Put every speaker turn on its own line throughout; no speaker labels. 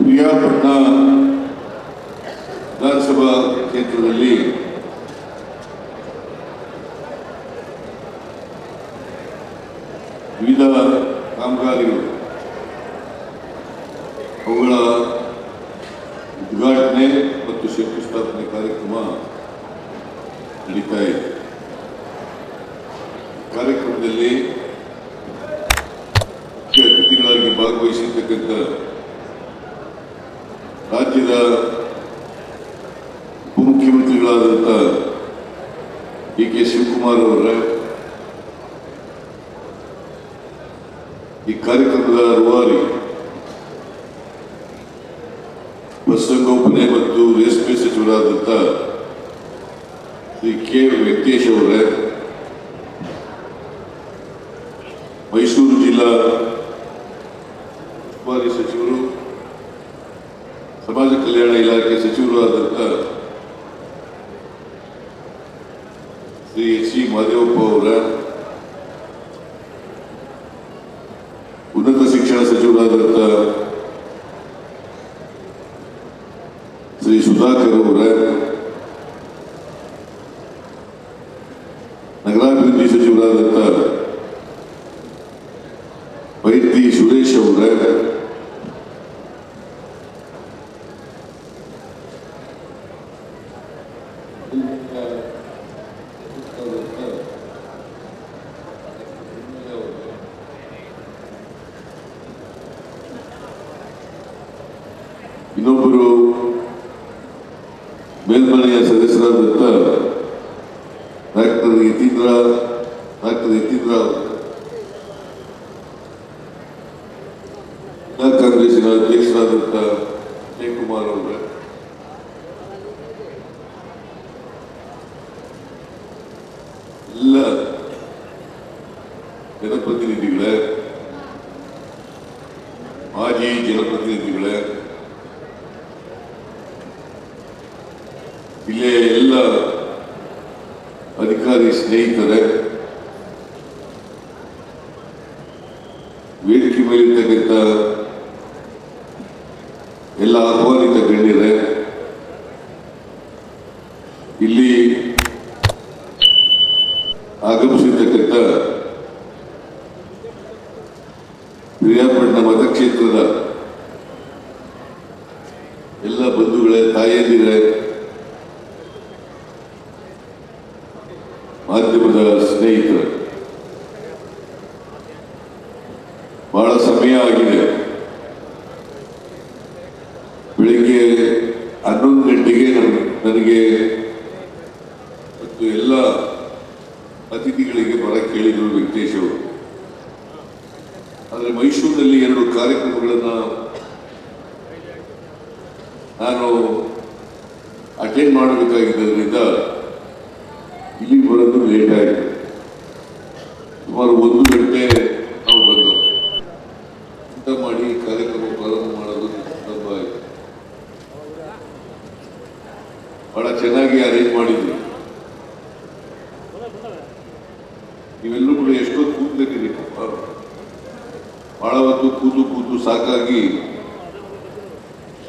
ಪ್ರಿಯಾಪಟ್ಟಣ ವಿಧಾನಸಭಾ ಕ್ಷೇತ್ರದಲ್ಲಿ ವಿವಿಧ ಕಾಮಗಾರಿಗಳು, ಅವುಗಳ ಉದ್ಘಾಟನೆ ಮತ್ತು ಶಂಕುಸ್ಥಾಪನೆ ಕಾರ್ಯಕ್ರಮ ನಡೀತಾ ಇದೆ. ಕಾರ್ಯಕ್ರಮದಲ್ಲಿ ಮುಖ್ಯ ಅತಿಥಿಗಳಾಗಿ ಭಾಗವಹಿಸಿರ್ತಕ್ಕಂಥ ರಾಜ್ಯದ ಉಪಮುಖ್ಯಮಂತ್ರಿಗಳಾದಂಥ ಡಿ ಕೆ ಶಿವಕುಮಾರ್ ಅವರ, ಈ ಕಾರ್ಯಕ್ರಮದ ರೂವಾರಿ ಪಶುಸಂಗೋಪನೆ ಮತ್ತು ರೇಷ್ಮೆ ಸಚಿವರಾದಂಥ ಶ್ರೀ ಕೆ ವೆಂಕಟೇಶ್ ಅವರೇ, ಮೈಸೂರು ಜಿಲ್ಲಾ ಶ್ರೀ ಸುಧಾಕರ್ ಅವರ ನಗರಾಭಿವೃದ್ಧಿ ಸಚಿವರಾದಂಥ ವೈದ್ಯ ಸುರೇಶ್ ಅವರ ಇನ್ನೊಬ್ಬರು ಮೇಲ್ಮನೆಯ ಸದಸ್ಯರಾದಂಥ ಡಾಕ್ಟರ್ ಯತೀಂದ್ರ ಡಾಕ್ಟರ್ ಯತೀಂದ್ರ. ಕಾಂಗ್ರೆಸ್ಸಿನ ಅಧ್ಯಕ್ಷರಾದಂಥ ಜಯಕುಮಾರ್ ಅವರ. ಎಲ್ಲ ಜನಪ್ರತಿನಿಧಿಗಳೇ ಮಾಜಿ ಜನಪ್ರತಿನಿಧಿಗಳೇ ಜಿಲ್ಲೆಯ ಎಲ್ಲ ಅಧಿಕಾರಿ ಸ್ನೇಹಿತರೆ ವೇದಿಕೆ ಮೇಲಿರ್ತಕ್ಕಂಥ ಎಲ್ಲ ಆಹ್ವಾನಿತ ಗಣ್ಯರೇ ಇಲ್ಲಿ ಆಗಮಿಸಿರ್ತಕ್ಕಂಥ ಪ್ರಿಯಾಪಟ್ಟಣ ಮತಕ್ಷೇತ್ರದ ಬೆಳಿಗ್ಗೆ ಹನ್ನೊಂದು ಗಂಟೆಗೆ ನನಗೆ ಮತ್ತು ಎಲ್ಲ ಅತಿಥಿಗಳಿಗೆ ಬರ ಕೇಳಿದರು ವೆಂಕಟೇಶ್ ಅವರು. ಆದರೆ ಮೈಸೂರಿನಲ್ಲಿ ಎರಡು ಕಾರ್ಯಕ್ರಮಗಳನ್ನು ನಾನು ಅಟೆಂಡ್ ಮಾಡಬೇಕಾಗಿದ್ದರಿಂದ ಇಲ್ಲಿ ಬರೋದು ಲೇಟ್ ಆಯಿತು ಸುಮಾರು ಒಂದು ಗಂಟೆ ನಾವು ಬಂದು ಊಟ ಮಾಡಿ ಕಾರ್ಯಕ್ರಮ ಪ್ರಾರಂಭ ಮಾಡೋದು ಪ್ರಾರಂಭ ಆಯಿತು ಬಹಳ ಚೆನ್ನಾಗಿ ಅರೇಂಜ್ ಮಾಡಿದ್ವಿ. ನೀವೆಲ್ಲರೂ ಕೂಡ ಎಷ್ಟೊತ್ತು ಕೂತ್ಬೇಕಿದೆ ಬಹಳ ಹೊತ್ತು ಕೂತು ಕೂತು ಸಾಕಾಗಿ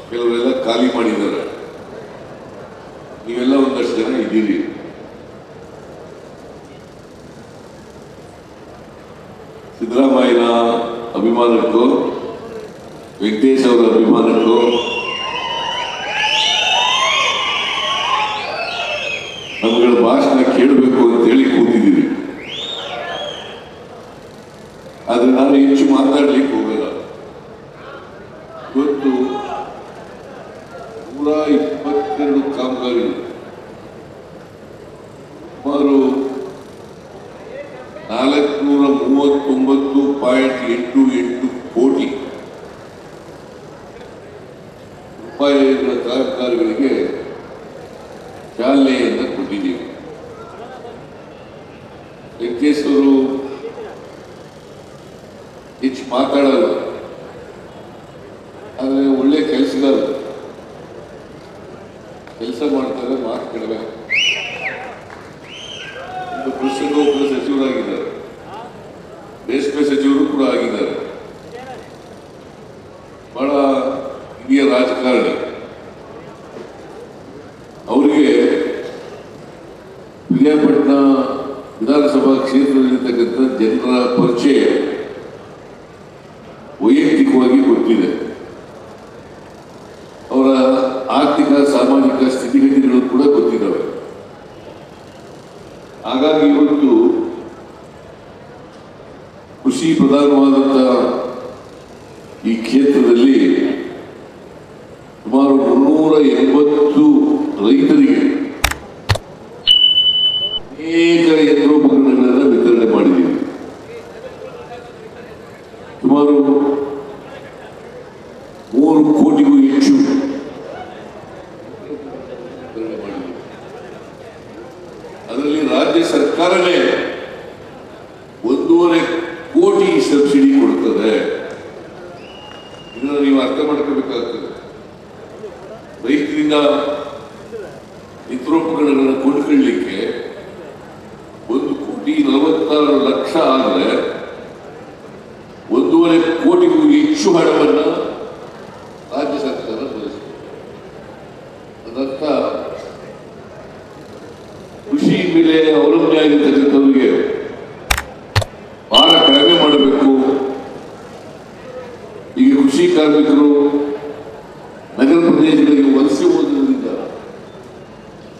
ಕೆಲವರೆಲ್ಲ ಖಾಲಿ ಮಾಡಿದ್ದಾರೆ. ನೀವೆಲ್ಲ ಒಂದಷ್ಟು ಜನ ಇದ್ದೀರಿ. ಸಿದ್ದರಾಮಯ್ಯನ ಅಭಿಮಾನಕ್ಕೂ, ವೆಂಕಟೇಶ್ ಅವರ ಅಭಿಮಾನಕ್ಕೂ ನಮ್ಮಗಳ ಭಾಷಣ ಕೇಳಬೇಕು ಅಂತೇಳಿ ಕೂತಿದ್ದೀವಿ ಆದ್ರೆ ನಾನು ಹೆಚ್ಚು ಮಾತಾಡ್ಲಿಕ್ಕೆ ಹೋಗಲ್ಲ ಇವತ್ತು ನೂರ ಇಪ್ಪತ್ತೆರಡು ಕಾಮಗಾರಿ. ಸುಮಾರು ನಾಲ್ಕುನೂರ ಮೂವತ್ತೊಂಬತ್ತು ಪಾಯಿಂಟ್ ಎಂಟು ಎಂಟು ಕೋಟಿ ರೂಪಾಯಿಗಳ ಕಾಮಗಾರಿಗಳಿಗೆ இதில் ಅನೇಕ ಯಂತ್ರೋಪಕರಣಗಳನ್ನು ವಿತರಣೆ ಮಾಡಿದ್ದೀವಿ. ಸುಮಾರು ಮೂರು ಕೋಟಿಗೂ ಹೆಚ್ಚು ಅದರಲ್ಲಿ ರಾಜ್ಯ ಸರ್ಕಾರವೇ ಒಂದೂವರೆ ಕೋಟಿ ಸಬ್ಸಿಡಿ ಕೊಡುತ್ತದೆ ಇದನ್ನು ನೀವು ಅರ್ಥ ಮಾಡ್ಕೋಬೇಕಾಗ್ತದೆ. ರೈತರಿಂದ ಯಂತ್ರೋಪಕರಣಗಳನ್ನು ಕೊಂಡ್ಕೊಳ್ಳಿಕ್ಕೆ ಒಂದು ಕೋಟಿ ನಲವತ್ತಾರು ಲಕ್ಷ ಆದರೆ ಒಂದೂವರೆ ಕೋಟಿಗೂ ಹೆಚ್ಚು ಹಣವನ್ನು ರಾಜ್ಯ ಸರ್ಕಾರ ಭರಿಸಿದೆ ಅದರ್ಥ ಕೃಷಿ ಮೇಲೆ ಅವಲಂಬನೆ ಆಗಿರ್ತಕ್ಕಂಥವ್ರಿಗೆ ಭಾರ ಕಡಿಮೆ ಮಾಡಬೇಕು ಈಗ ಕೃಷಿ ಕಾರ್ಮಿಕರು ನಗರ ಪ್ರದೇಶಗಳಿಗೆ ವಲಸೆ ಹೋದ್ರಿಂದ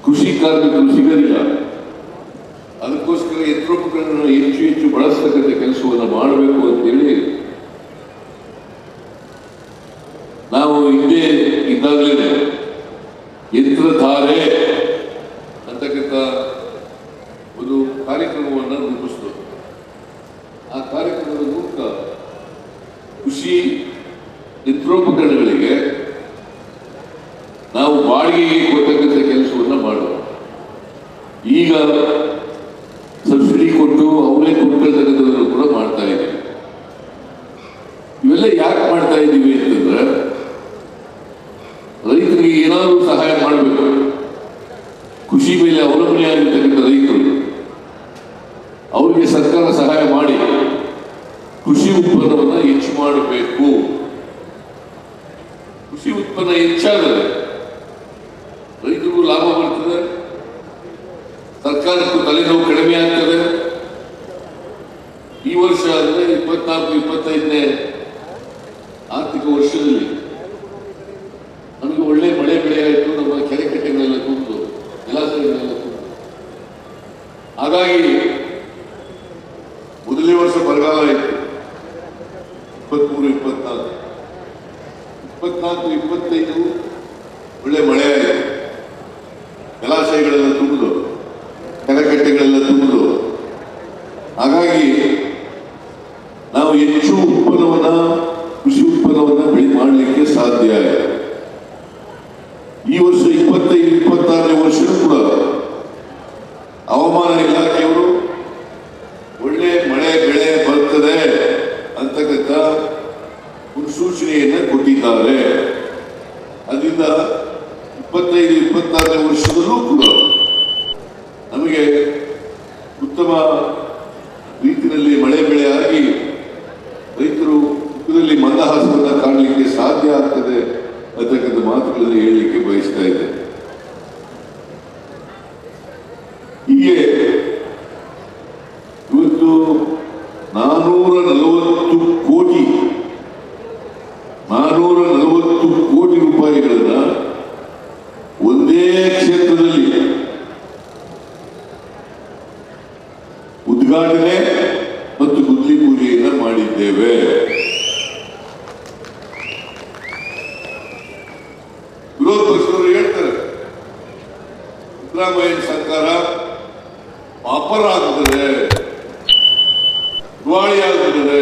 ಕೃಷಿ ಕಾರ್ಮಿಕರು ಸಿಗಲಿಲ್ಲ. ಅದಕ್ಕೋಸ್ಕರ ಯಂತ್ರೋಪಕರಣಗಳನ್ನು ಹೆಚ್ಚು ಹೆಚ್ಚು ಬಳಸ್ತಕ್ಕಂಥ ಕೆಲಸವನ್ನು ಮಾಡಬೇಕು ಅಂತೇಳಿ ನಾವು ಹಿಂದೆ ಇದ್ದಾಗಲೇ ಯಂತ್ರಧಾರೆ ಅಂತಕ್ಕಂಥ ಒಂದು ಕಾರ್ಯಕ್ರಮವನ್ನು ರೂಪಿಸಿದ್ರು ಆ ಕಾರ್ಯಕ್ರಮದ ಮೂಲಕ ಕೃಷಿ ಯಂತ್ರೋಪಕರಣಗಳಿಗೆ ನಾವು ಬಾಡಿಗೆಗೆ ಕೊಡ್ತಕ್ಕಂಥ ಕೆಲಸವನ್ನು ಮಾಡುವ. ಈಗ ಸಬ್ಸಿಡಿ ಕೊಟ್ಟು ಅವರೇ ಕೊಂಡ್ಕೊಳ್ತಕ್ಕಂಥದ್ದನ್ನು ಕೂಡ ಮಾಡ್ತಾ ಇದ್ದೀವಿ. ಇವೆಲ್ಲ ಯಾಕೆ ಮಾಡ್ತಾ ಇದ್ದೀವಿ ಅಂತಂದ್ರೆ ರೈತರಿಗೆ ಏನಾದರೂ ಸಹಾಯ ಮಾಡಬೇಕು. ಕೃಷಿ ಮೇಲೆ ಅವಲಂಬನೆಯಾಗಿರ್ತಕ್ಕಂಥ ರೈತರು, ಅವರಿಗೆ ಸರ್ಕಾರ ಸಹಾಯ ಮಾಡಿ ಕೃಷಿ ಉತ್ಪನ್ನವನ್ನು ಹೆಚ್ಚು ಮಾಡಬೇಕು. ಉತ್ಪನ್ನ ಹೆಚ್ಚಾದರೆ ರೈತರಿಗೂ ಲಾಭ ಬರ್ತದೆ, ಸರ್ಕಾರಕ್ಕೂ ತಲೆನೋವು ಕಡಿಮೆ ಆಗ್ತದೆ. ಈ ವರ್ಷ ಅಂದರೆ ಇಪ್ಪತ್ನಾಲ್ಕು, ಇಪ್ಪತ್ತೈದನೇ ಆರ್ಥಿಕ ವರ್ಷದಲ್ಲಿ ಹೆಚ್ಚು ಉತ್ಪನ್ನವನ್ನ ಕೃಷಿ ಉತ್ಪನ್ನವನ್ನ ಬೆಳೆ ಮಾಡಲಿಕ್ಕೆ ಸಾಧ್ಯ ಆಗಿದೆ ಈ ವರ್ಷ ಇಪ್ಪತ್ತೈದು ಇಪ್ಪತ್ತಾರನೇ ವರ್ಷನೂ ಕೂಡ ಹವಾಮಾನ ಇಲಾಖೆಯವರು ಒಳ್ಳೆ ಮಳೆ ಬೆಳೆ ಬರ್ತದೆ ಅಂತಕ್ಕಂಥ ಮುನ್ಸೂಚನೆಯನ್ನ ಕೊಟ್ಟಿದ್ದಾರೆ ಅದರಿಂದ ಇಪ್ಪತ್ತೈದು ಇಪ್ಪತ್ತಾರನೇ ವರ್ಷದಲ್ಲೂ ಕೂಡ ನಮಗೆ ಉತ್ತಮ ರೀತಿಯಲ್ಲಿ ಮಳೆ ಬೆಳೆ ಆಗಿ ರೈತರು ಮುಖದಲ್ಲಿ ಮಂದಹಾಸವನ್ನು ಕಾಣಲಿಕ್ಕೆ ಸಾಧ್ಯ ಆಗ್ತದೆ ಅಂತಕ್ಕಂಥ ಮಾತುಗಳನ್ನು ಹೇಳಲಿಕ್ಕೆ ಬಯಸ್ತಾ ಇದ್ದೆ ಹೀಗೆ ಇವತ್ತು ನಾನೂರ ನಲವತ್ತು ಕೋಟಿ ನಾನೂರ ನಲವತ್ತು ಕೋಟಿ ರೂಪಾಯಿಗಳನ್ನ ಒಂದೇ ಕ್ಷೇತ್ರದಲ್ಲಿ ಉದ್ಘಾಟನೆ ಮತ್ತು ಗುದ್ಲಿ ಪೂಜೆಯನ್ನ ಮಾಡಿದ್ದೇವೆ ವಿರೋಧ ಪಕ್ಷದವರು ಹೇಳ್ತಾರೆ ಸಿದ್ದರಾಮಯ್ಯ ಸರ್ಕಾರ ಪಾಪರ ಆಗುತ್ತದೆ ದಿವಾಳಿ ಆಗುತ್ತದೆ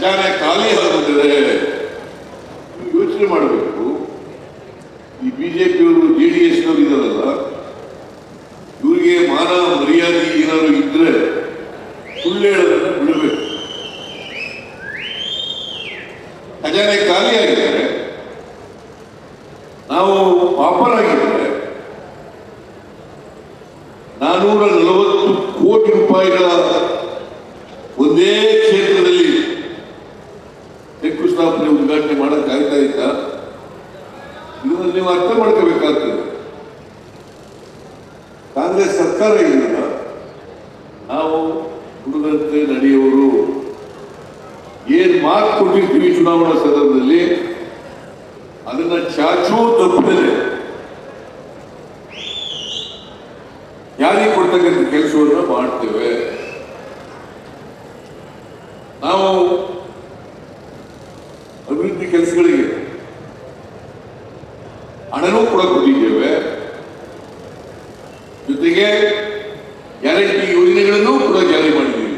ಖಜಾನೆ ಖಾಲಿ ನೀವು ಯೋಚನೆ ಮಾಡಬೇಕು. ಈ ಬಿಜೆಪಿಯವರು, ಜೆ ಡಿ ಎಸ್ ಇದಾರಲ್ಲ, ಇವರಿಗೆ ಮಾನ ಮರ್ಯಾದೆ ಏನಾದ್ರು ಇದ್ರೆ ಸುಳ್ಳು ಬಿಡಬೇಕು. ಖಜಾನೆ ಖಾಲಿ ಆಗಿದ್ದಾರೆ ನಾವು ಪಾಪರ್ ಆಗಿದ್ದಾರೆ ನಾನೂರ ನಲವತ್ತು ಕೋಟಿ ರೂಪಾಯಿಗಳ ಒಂದೇ ಕ್ಷೇತ್ರದಲ್ಲಿ ಶಂಕುಸ್ಥಾಪನೆ ಉದ್ಘಾಟನೆ ಉದ್ಘಾಟನೆ ಮಾಡಕ್ ಆಗ್ತಾ ಇತ್ತ ಇದನ್ನು ನೀವು ಅರ್ಥ ಮಾಡ್ಕೋಬೇಕಾಗ್ತದೆ ಕಾಂಗ್ರೆಸ್ ಸರ್ಕಾರ ಇಲ್ಲ. ನಾವು ಹುಡುಗಂತೆ ನಡೆಯುವರು ಏನ್ ಮಾತು ಕೊಟ್ಟಿರ್ತೀವಿ ಚುನಾವಣಾ ಸಂದರ್ಭದಲ್ಲಿ? ಅದನ್ನ ಚಾಚೂ ತಪ್ಪದೆ ಯಾರಿಗೆ ಕೊಡ್ತಕ್ಕಂಥ ಕೆಲಸವನ್ನು ಮಾಡ್ತೇವೆ ನಾವು ಅಭಿವೃದ್ಧಿ ಕೆಲಸಗಳಿಗೆ ಹಣನೂ ಕೂಡ ಕೊಟ್ಟಿದ್ದೇವೆ ಜೊತೆಗೆ ಗ್ಯಾರಂಟಿ ಯೋಜನೆಗಳನ್ನು ಕೂಡ ಜಾರಿ ಮಾಡಿದ್ದೀವಿ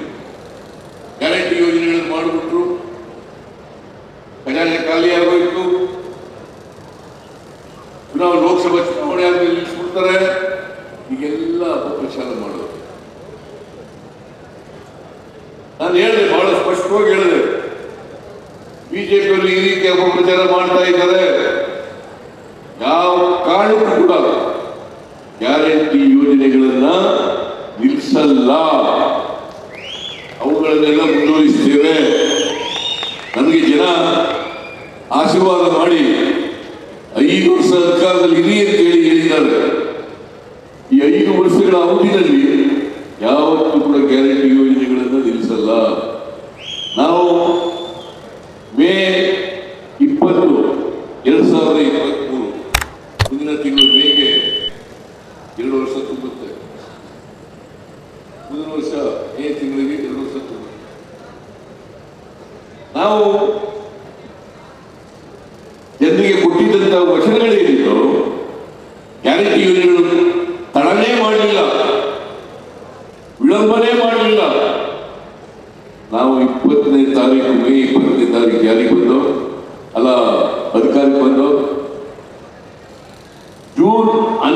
ಗ್ಯಾರಂಟಿ ಯೋಜನೆಗಳನ್ನು ಮಾಡಿಬಿಟ್ರು ಖಜಾನೆ ಖಾಲಿ ಆಗೋಯ್ತು. ಚುನಾವಣೆ ಲೋಕಸಭಾ ಚುನಾವಣೆ ಆದ್ಮೇಲೆ ನಿಲ್ಲಿಸ್ಬಿಡ್ತಾರೆ. ಈಗೆಲ್ಲ ಅಪಪ್ರಚಾರ ಮಾಡೋದು ನಾನು ಹೇಳಿದೆ, ಬಹಳ ಸ್ಪಷ್ಟವಾಗಿ ಹೇಳಿದೆ. ಬಿಜೆಪಿಯಲ್ಲಿ ಈ ರೀತಿ ಅಪಪ್ರಚಾರ ಮಾಡ್ತಾ ಇದ್ದಾರೆ. ಯಾವ ಕಾರಣಕ್ಕೂ ಕೂಡ ಗ್ಯಾರಂಟಿ ಯೋಜನೆಗಳನ್ನ ನಿಲ್ಲಿಸಲ್ಲ ಅವುಗಳನ್ನೆಲ್ಲ ಮುಂದುವರಿಸ್ತೇವೆ. ನನಗೆ ಜನ ಆಶೀರ್ವಾದ ಮಾಡಿ ಐದು ವರ್ಷ ಅಧಿಕಾರದಲ್ಲಿ ಇರಿ ಅಂತ ಹೇಳಿ ಹೇಳಿದ್ದಾರೆ. ಈ ಐದು ವರ್ಷಗಳ ಅವಧಿಯಲ್ಲಿ ಯಾವತ್ತೂ ಕೂಡ ಗ್ಯಾರಂಟಿ ಯೋಜನೆಗಳನ್ನು ನಿಲ್ಲಿಸಲ್ಲ. ನಾವು ಮೇ ಇಪ್ಪತ್ತು, ಎರಡು ಸಾವಿರದ ಇಪ್ಪತ್ತ್ಮೂರು ಮುಂದಿನ ತಿಂಗಳು ಮೇಗೆ ಎರಡು ವರ್ಷ ತುಂಬುತ್ತೆ. ಮುಂದಿನ ವರ್ಷ ಮೇ ತಿಂಗಳಿಗೆ ಎರಡು ವರ್ಷ ತುಂಬುತ್ತೆ. ನಾವು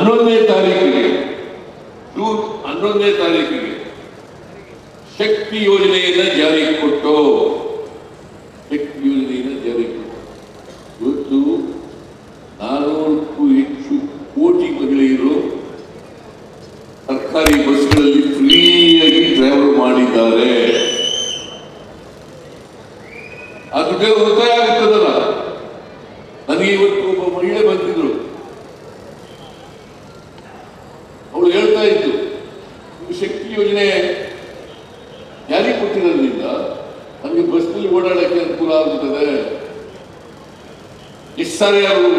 ಹನ್ನೊಂದನೇ ತಾರೀಕಿಗೆ, ಜೂನ್ ಹನ್ನೊಂದನೇ ತಾರೀಕಿಗೆ ಶಕ್ತಿ ಯೋಜನೆಯನ್ನು ಜಾರಿಗೆ ಕೊಟ್ಟು, ಶಕ್ತಿ ಯೋಜನೆಯನ್ನು ಜಾರಿಗೆ ಕೊಟ್ಟು. ಇವತ್ತು ನಾನೂರಕ್ಕೂ ಹೆಚ್ಚು ಕೋಟಿ ಮಹಿಳೆಯರು ಸರ್ಕಾರಿ ಬಸ್ಗಳಲ್ಲಿ ಫ್ರೀಯಾಗಿ ಡ್ರೈವರ್ ಮಾಡಿದ್ದಾರೆ. ಅದಕ್ಕೆ ಉಳಿತಾಯ ಆಗುತ್ತದಲ್ಲ? ನನಗೆ ಇವತ್ತು ಒಬ್ಬ ಮಹಿಳೆ ಬಂದಿದ್ರು ಸಾರಿ ಅವರು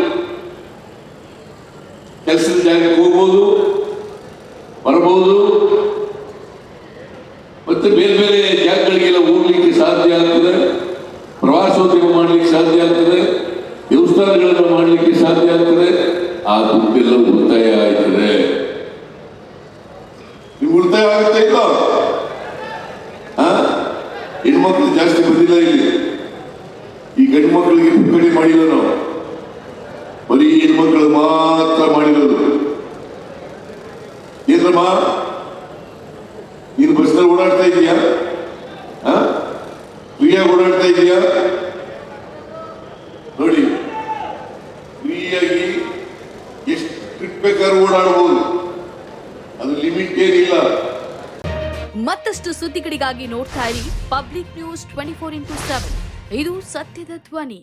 ಕೆಲಸದ ಜಾಗಕ್ಕೆ ಹೋಗ್ಬೋದು, ಬರಬಹುದು. ಮತ್ತೆ ಬೇರೆ ಬೇರೆ ಜಾಗಗಳಿಗೆಲ್ಲ ಹೋಗ್ಲಿಕ್ಕೆ ಸಾಧ್ಯ ಆಗ್ತದೆ. ಪ್ರವಾಸೋದ್ಯಮ ಮಾಡಲಿಕ್ಕೆ ಸಾಧ್ಯ ಆಗ್ತದೆ. ದೇವಸ್ಥಾನಗಳನ್ನು ಮಾಡಲಿಕ್ಕೆ ಸಾಧ್ಯ ಆಗ್ತದೆ. ಆ ದುಡ್ಡೆಲ್ಲ ಉಳಿತಾಯ ಆಗ್ತದೆ. ನಿಮ್ಗೆ ಉಳಿತಾಯ ಆಗುತ್ತೆ ಇಲ್ಲ? ಹೆಣ್ಮಕ್ಳು ಜಾಸ್ತಿ ಬಂದಿಲ್ಲ ಇಲ್ಲಿ. ಈ ಗಂಡು ಮಕ್ಕಳಿಗೆ ಕಡಿಮೆ ಮಾಡಿಲ್ಲ ನಾವು ಬರೀ ಹೆಣ್ಮಕ್ಳು ಮಾತ್ರ ಮಾಡಿರೋದು ಏನ್ರಮ್ಮ ನೀನು ಬಸ್ನಲ್ಲಿ ಓಡಾಡ್ತಾ ಇದೀಯಾ? ಫ್ರೀಯಾಗಿ ಓಡಾಡ್ತಾ ಇದೀಯಾ? ನೋಡಿ ಫ್ರೀಯಾಗಿ ಎಷ್ಟು ಟ್ರಿಪ್ ಬೇಕಾದ್ರೂ ಓಡಾಡಬಹುದು ಅದು ಲಿಮಿಟ್ ಏನಿಲ್ಲ.
ಮತ್ತಷ್ಟು ಸುದ್ದಿಗಳಿಗಾಗಿ ನೋಡ್ತಾ ಇರಿ public news twenty four into seven ಇದು ಸತ್ಯದ ಧ್ವನಿ.